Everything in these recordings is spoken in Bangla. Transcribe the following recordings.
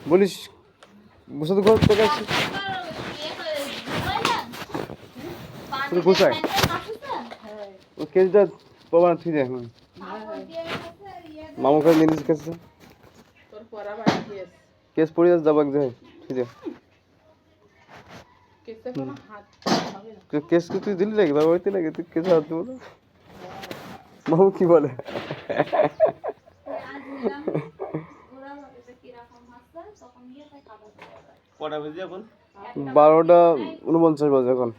বলিস বসে তো ঘর তুই কোথায়? ও কেসটা পাবা না ঠিক আছে মামু কাছে নিয়ে কাছে তোর পড়া বাড়ি গিয়েছে কেস পড়ে যাচ্ছে যাব এক জায়গায় ঠিক আছে কেসে কোনো হাত হবে না। তুই কেস কি তুই দিলি নাকি? বাবা বাড়িতে নাকি? তুই কেস হাত দেবো মামু কি বলে? কটা বেজে এখন বারোটা উনপঞ্চাশ বাজে এখন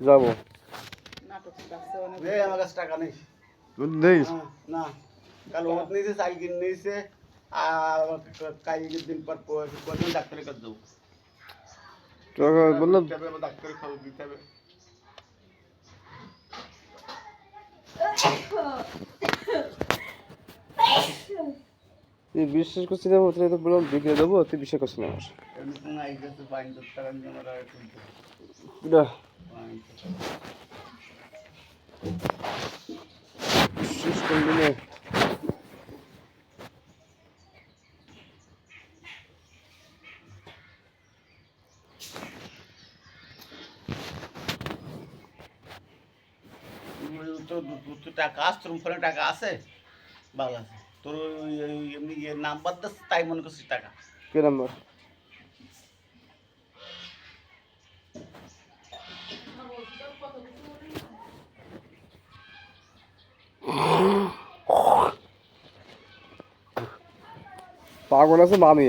যাব আমার কাছে টাকা নেই নেই হ্যাঁ, না কাল ওমত নিয়েছে সাইকেল নিয়েছে আর কালকের দিন পর কদিন ডাক্তারের কাছে যাব টাকা বললাম ডাক্তারের খবর দিতে হবে তুই বিশ্বাস করছিস না তুই তো বললাম, বিক্রি দেবো, তুই বিশ্বাস করছিস না আমার বিশ্বাস করলি টাকা আছে তোর ফোনে টাকা আছে? ভালো আছে। তোর ওই এমনি নাম্বার দিস তাই মনে করছিস টাকা। কে নাম্বার পাগল আছে মামি।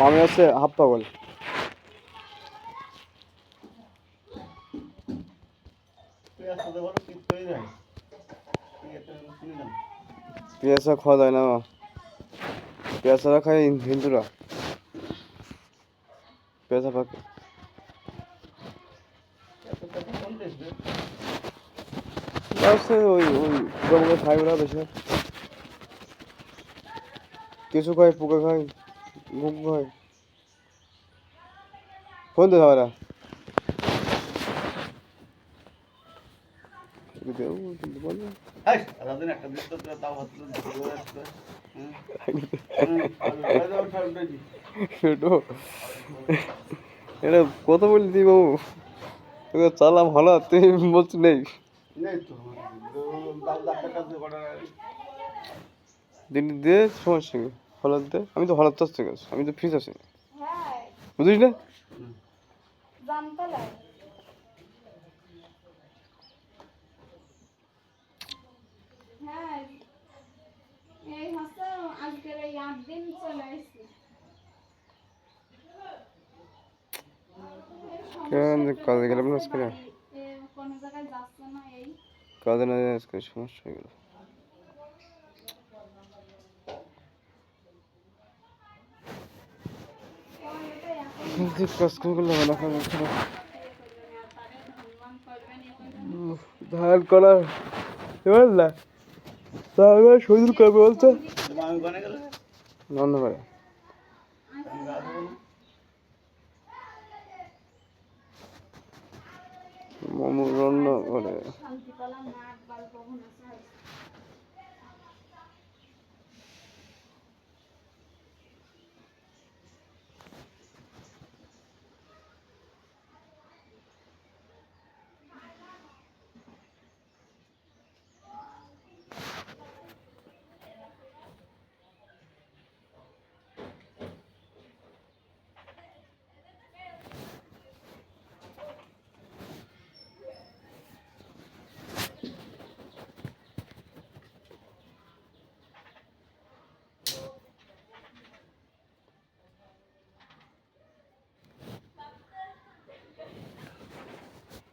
মামি আছে হাফ পাগল। তুই আসতে বলো কি তৈরি হয় ঠিক আছে শুনলাম পেঁয়াজা খাওয়া যায় না। পেঁয়াজা খায় হিন্দুরা। পেঁয়াজা? আছে ওই খায় কিছু খায়, পোকা খায় ঘুম খায়। ফোন দে হাই, সারাদিন একটা দিন তো তোরা তাও হাতে ধরে রাখতে হয়। হুম? হুম, আর ঠান্ডা নেই। এটা কত বলি তুই বাবু তোকে চালাম ভালো তুই বলছি নেই। কাছে দিন দিয়ে সমস্যা কি হলাদ দে আমি তো হলাদ চাষ গেছি আমি তো ফিস আছি। বুঝিস না জামতলায় হ্যাঁ এই হচ্ছে আজকের এই আট দিন চলে আসছি। কাজে গেলাম না আজকে? এ, কোনো জায়গায় যাচ্ছে না এই? কাজে না আজকে সমস্যা হয়ে গেল। কাজ না ধান করার এবার না তাহলে শরীর করবে বলছে বন্ধ করে। মোমো রান্না করে